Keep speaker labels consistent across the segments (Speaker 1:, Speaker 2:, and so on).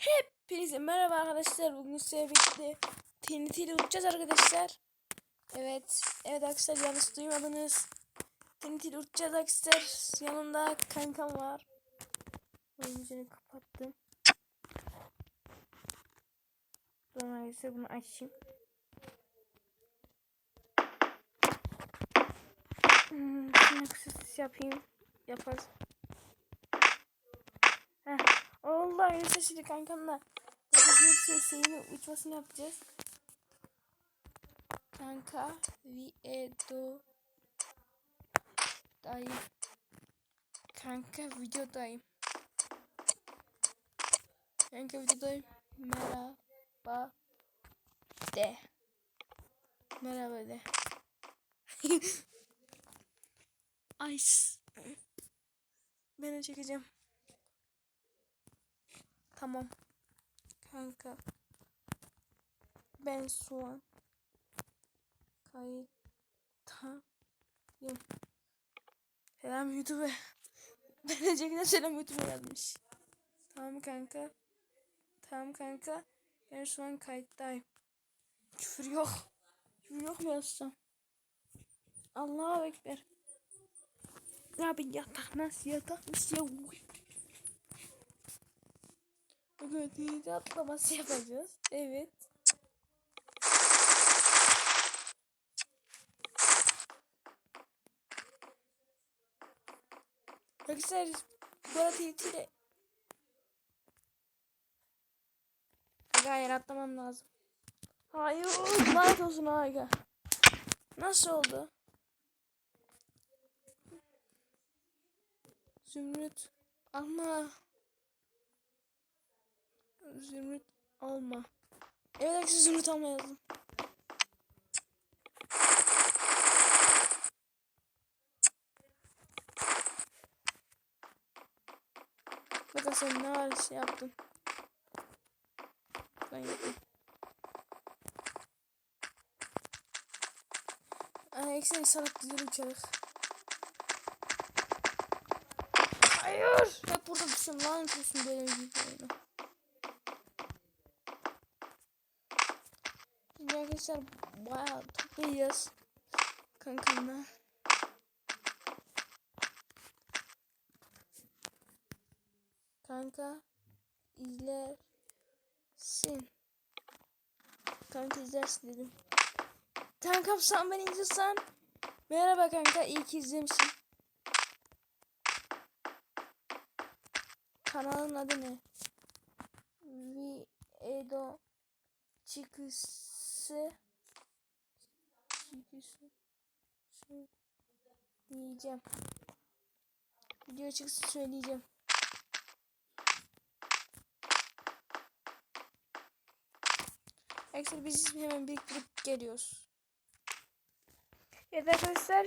Speaker 1: Hepinize merhaba arkadaşlar. Bugün sizlerle birlikte TNT ile uçacağız arkadaşlar. Evet. Evet arkadaşlar yanlış duymadınız. TNT ile uçacağız arkadaşlar. Yanımda kankam var. Oyuncunu kapattım. Arkadaşlar bunu açayım. Hmm, şimdi kısa yapayım. Yaparız. Heh. Oldu arkadaşlar şimdi kankamla. Bugün sesini uçmasını yapacağız. Kanka video dayım. Kanka videodayım. Kanka videodayım. Merhaba de. Merhaba de. Ice. Ben çekeceğim. Tamam. Kanka. Ben şu an kayıttayım. Selam YouTube. Gelecekten selam YouTube yazmış. Tamam kanka. Tamam kanka. Ben şu an kayıttayım. Küfür yok. Küfür yok yazsam? Allahu Ekber. Ya bir yatak nasıl yatakmış ya? Bugün tiyatro atlaması yapacağız. Evet. Arkadaşlar bu arada tiyatro Hayır atlamam lazım. Hayır lanet olsun Aga. Nasıl oldu? Zümrüt ama Zümrüt alma. Evet arkadaşlar zümrüt alma yazdım. Bakın sen ne var şey yaptın. Ben yaptım. Ay ekseni salak güzel uçarık. Hayır. Hep burada düşün lanet olsun böyle bir oyunu. Şimdi arkadaşlar bayağı toplayacağız. Kankamla. Kanka izlersin. Kanka izlersin dedim. Kankam sen beni izliyorsan. Merhaba kanka iyi ki izlemişsin. Kanalın adı ne? Video çıkısı çıkısı söyleyeceğim. Video çıkısı söyleyeceğim. Arkadaşlar biz hemen biriktirip geliyoruz. Evet arkadaşlar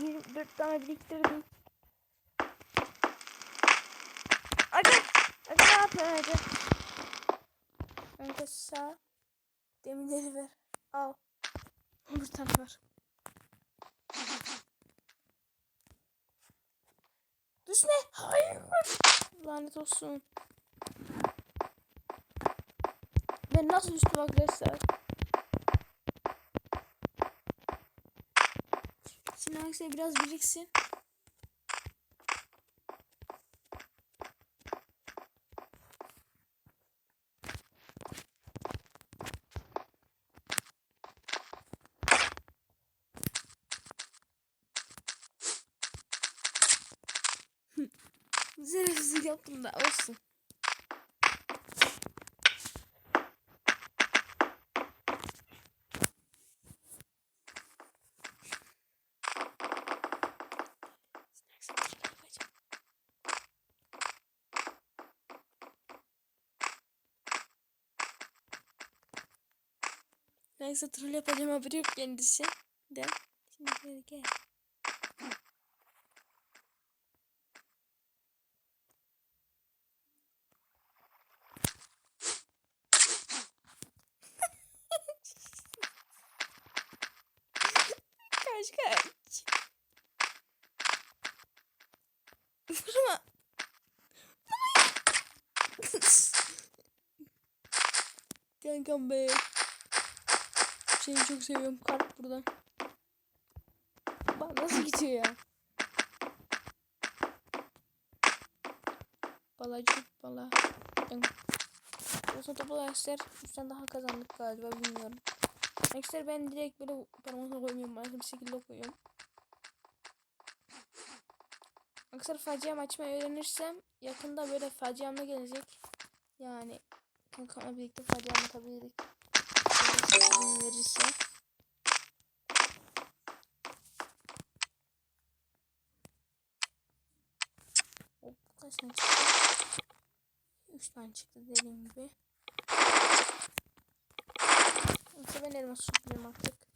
Speaker 1: 24 tane biriktirdim. Hadi. Hadi ne yapıyorsun. Kanka sağ demirleri ver. Al. Bir tane var. Düşme. Hayır. Lanet olsun. Ben nasıl düştüm arkadaşlar? Şimdi arkadaşlar biraz biriksin. Zerefsiz yaptım da olsun. Neyse troll yapacağım haberi yok kendisi. De. Şimdi gel gel. kaç kaç. Vurma. Kankam be. Seni çok seviyorum. Kart burada. Bak nasıl gidiyor ya. Balacı bala. Olsa toplu dersler 3'ten daha kazandık galiba bilmiyorum. Ekstra ben direkt böyle parmağımla koymuyorum. Bir şekilde koyuyorum. Aksar facia açmayı öğrenirsem yakında böyle faciamla gelecek. Yani kankamla birlikte facia atabiliriz. İzin verirse. Hop, kaç tane çıktı? 3 tane çıktı dediğim gibi. Yoksa ben elmas topluyorum artık.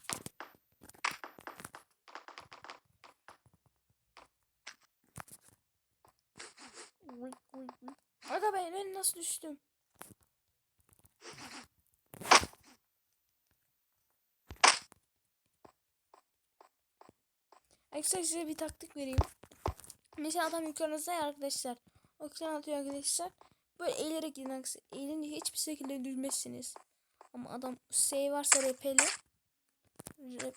Speaker 1: Uy, uy, uy. Aga ben, ben nasıl düştüm? Arkadaşlar size bir taktik vereyim. Mesela adam yukarınızda ya arkadaşlar. O ekran atıyor arkadaşlar. Böyle eğilerek gidin arkadaşlar. Eğilince hiçbir şekilde düşmezsiniz. Ama adam şey varsa repeli. Rep,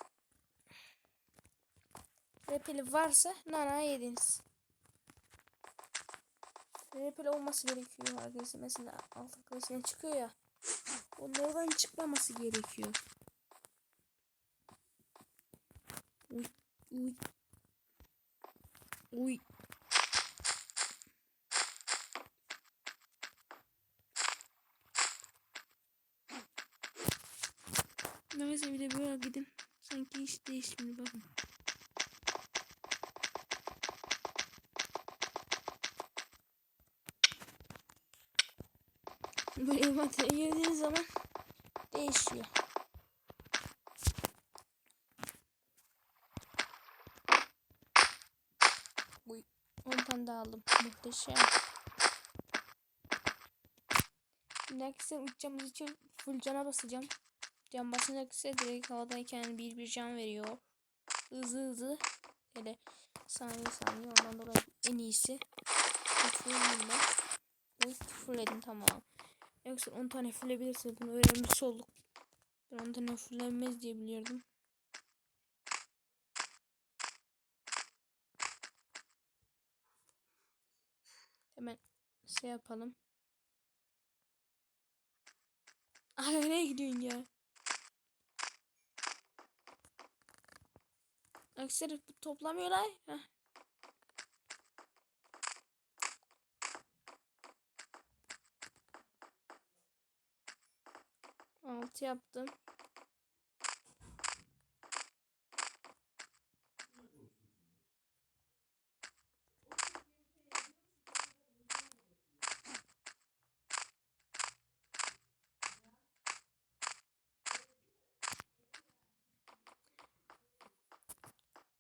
Speaker 1: repeli varsa nana yediniz. Repeli olması gerekiyor arkadaşlar. Mesela alt arkadaşına çıkıyor ya. Onlardan çıkmaması gerekiyor. Uy, uy. Uy. Neyse bir de böyle gidin. Sanki hiç değişmiyor bakın. Böyle envantere girdiğiniz zaman değişiyor. Uy. 10 tane daha aldım. Muhteşem. Arkadaşlar uçacağımız için full cana basacağım. Can basınca ise direkt havadayken bir bir can veriyor. Hızlı hızlı. Hele saniye saniye ondan dolayı en iyisi. Uy fullledim tamam. Yoksa 10 tane fullebilirsiniz. Bunu öğrenmiş olduk. Ben 10 tane fullenmez diye biliyordum. Hemen şey yapalım. Ay nereye gidiyorsun ya? Aksarı toplamıyorlar. Heh. Altı yaptım.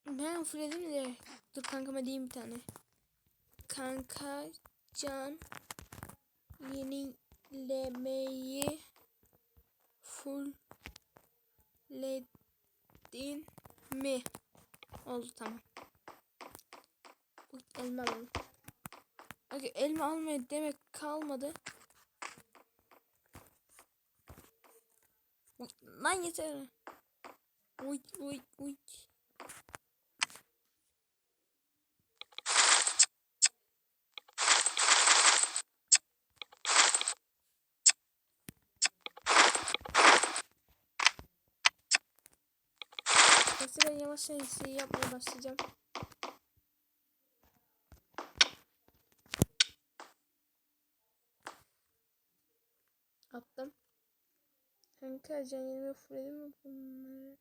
Speaker 1: Ben fulledim de. Dur kankama diyeyim bir tane. Kanka can yenilemeyi fulledin mi? Oldu tamam. Elma alalım. Okay, elma almaya demek kalmadı. Lan yeter. Uy uy uy. Mesela yavaş yavaş şey yapmaya başlayacağım. Attım. Kanka can yerime fulledim mi bunları?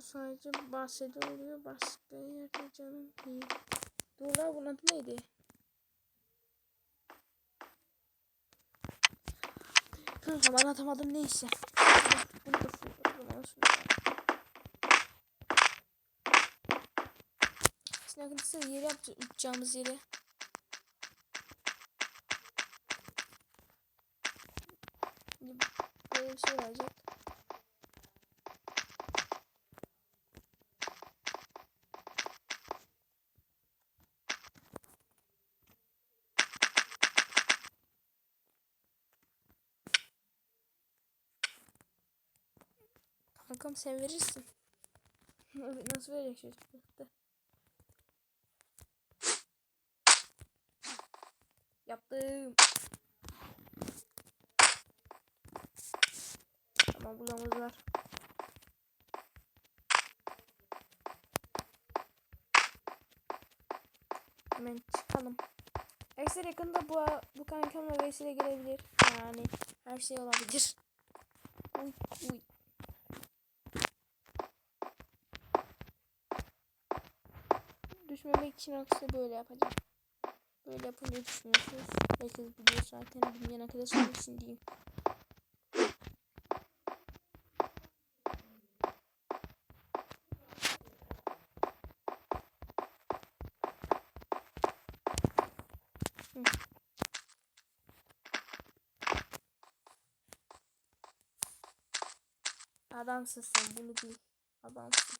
Speaker 1: Sadece bahsede oluyor. Başka yerde canım değil. Dur lan bunun adı neydi? Ben atamadım neyse. Bunu yeri yapacağımız yeri. Böyle bir şey olacak. Kankam sen verirsin. Nasıl verecek çocukta? Yaptım. Tamam bulamız var. Hemen çıkalım. Ekser yakında bu bu kankamla vesile gelebilir. Yani her şey olabilir. Uy, uy. Düşmemek için aksine böyle yapacağım. Böyle yapınca düşmüyorsunuz. Herkes biliyor zaten. Bilmeyen arkadaşlar için diyeyim. Adamsın sen bunu bil. Adamsın.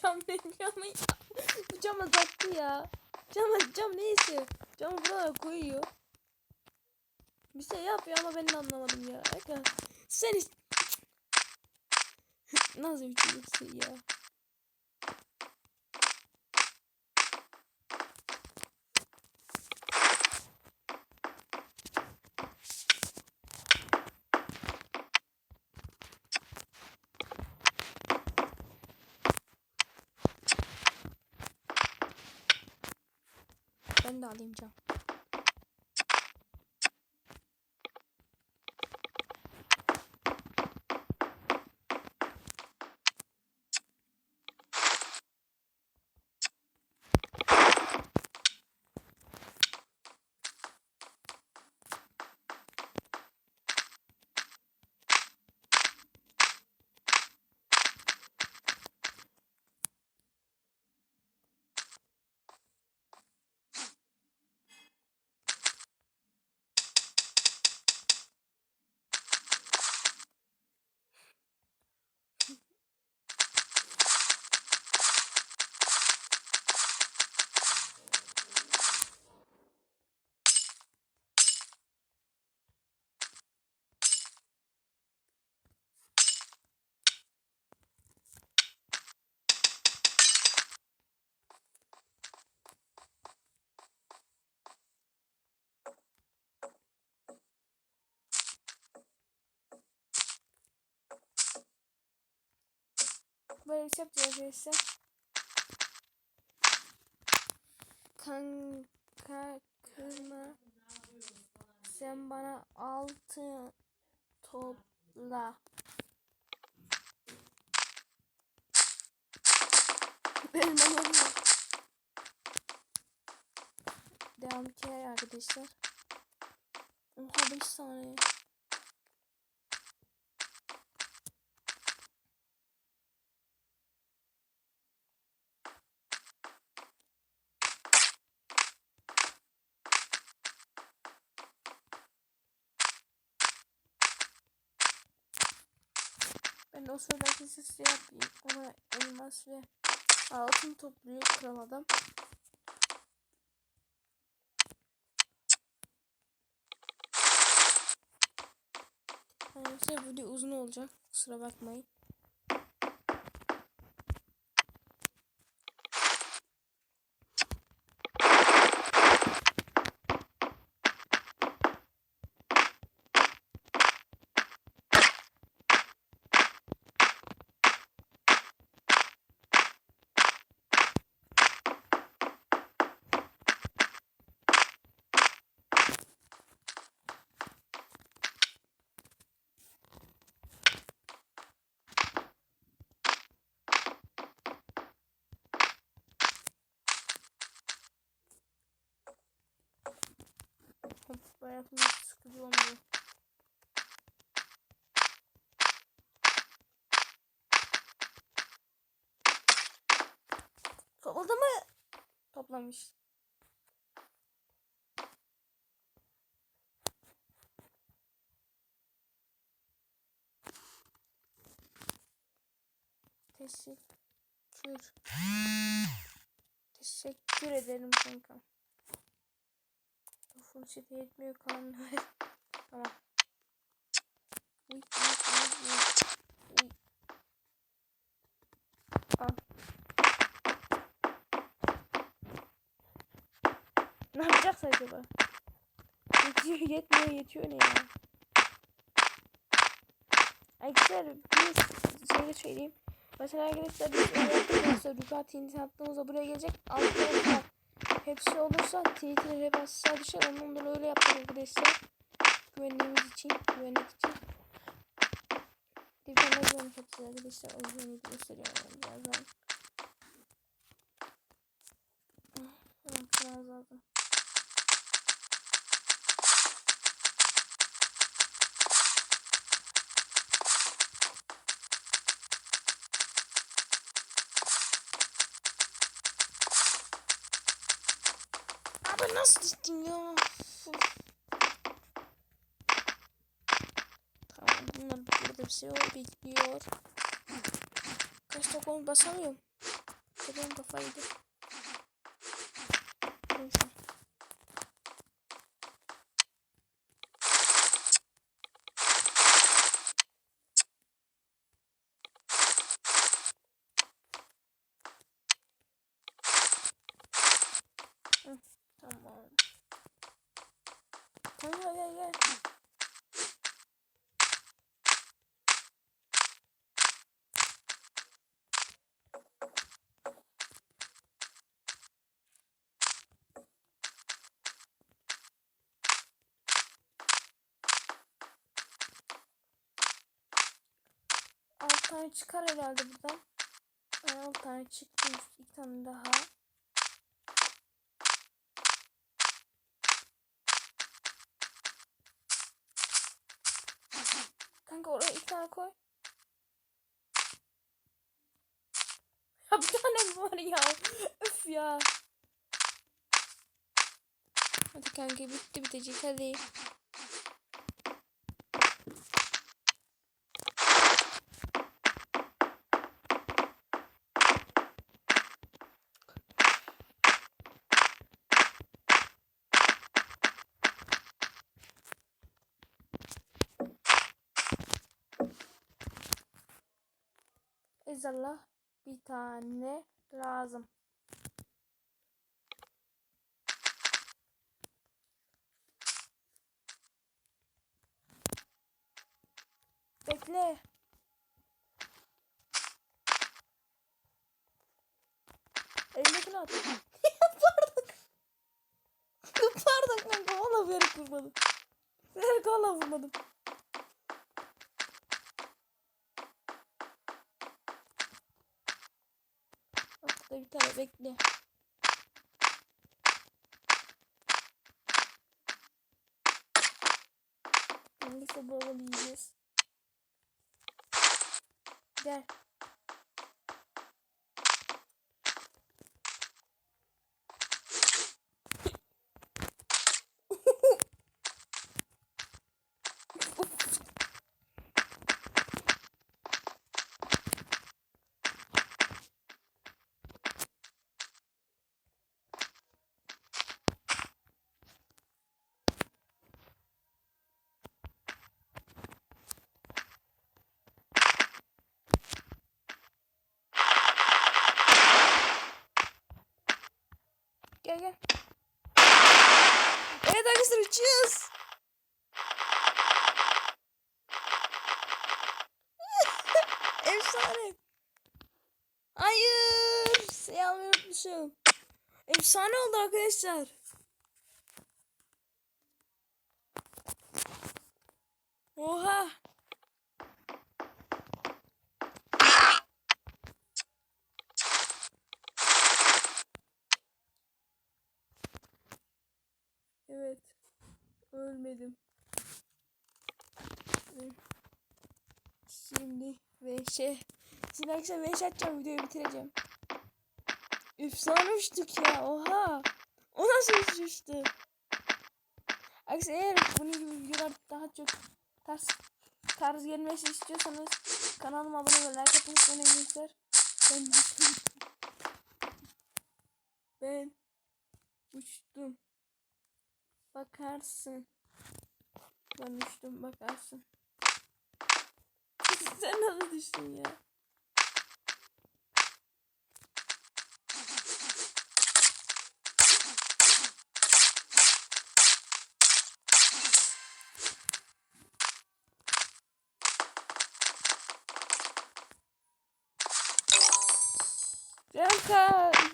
Speaker 1: Ya cam benim camı ya. Bu cam azalttı ya. Cam, cam neyse. Camı buraya koyuyor. Bir şey yapıyor ama ben de anlamadım ya. Eka, sen hiç... Nasıl bir çocuksun ya? De alayım cam. Böyle bir şey yapacağız arkadaşlar. Kanka kırma. Sen bana altı topla. Benim anladım. Devam hikaye arkadaşlar. Oha 5 saniye. Ben de o sırada size şey yapayım. Ona elmas ve altın topluyor kral adam. Arkadaşlar video uzun olacak. Kusura bakmayın. Hiç sıkıcı olmuyor. Topladı mı? Toplamış. Teşekkür. Teşekkür ederim kanka. Full chat yetmiyor kan. tamam. Uy, uy, uy, uy. Al. Ne yapacağız acaba? Yetiyor, yetmiyor, yetiyor ne ya? Arkadaşlar bir şey söyleyeyim. Mesela arkadaşlar biz öyle yaptığımızda Ducati intihar attığımızda buraya gelecek. Tarafta hepsi olursa Twitter'e hep aşağı düşer. Ondan öyle yaptık arkadaşlar. Güvenliğimiz için, güvenlik için. Daha güvenlik yapacağız arkadaşlar. O güvenliği gösteriyorum birazdan. Hemen kırmızı Abi nasıl düştün ya? Tamam bunlar burada bir şey var bekliyor. Kaç dakika basamıyorum. Benim kafaydı. Neyse. Hı, Tamam. Tamam gel gel. Altı çıkar herhalde buradan. Aynen altı tane çıktı. İki tane daha. Kanka oraya iki tane koy. Ya bir tane var ya? Öf ya. Hadi kanka bitti bitecek hadi. İnşallah bir tane lazım. Bekle. Elimdekini at. Pardon. Pardon kanka valla bilerek vurmadım. Bilerek valla vurmadım. Bir tane bekle. Bol bol yiyeceğiz. Gel. Gel gel. Evet arkadaşlar uçuyoruz. Efsane. Hayır. Almayı unutmuşum. Efsane oldu arkadaşlar. Oha. Evet. Ölmedim. Evet. Şimdi ve şey. Şimdi arkadaşlar beş atacağım videoyu bitireceğim. Efsane uçtuk ya oha. O nasıl uçuştu? Arkadaşlar eğer bunun gibi videolar daha çok tarz, tarz gelmesi istiyorsanız kanalıma abone ve like atmayı unutmayın. Ben düştüm. Ben uçtum. Bakarsın. Ben uçtum bakarsın. Sen nasıl düştün ya?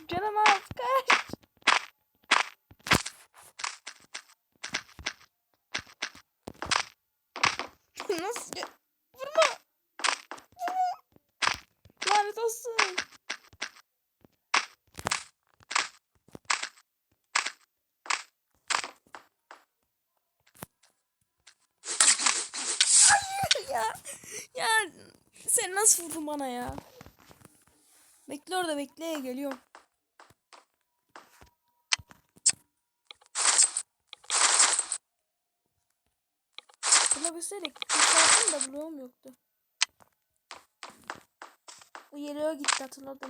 Speaker 1: Canım kaç. Kaç. Nasıl? ya? Vurma. Vurma. Lanet olsun. Hayır ya. Ya sen nasıl vurdun bana ya? Bekle orada bekle geliyorum. Bulabilseydik kurtardım da bloğum yoktu. Bu yere gitti hatırladım.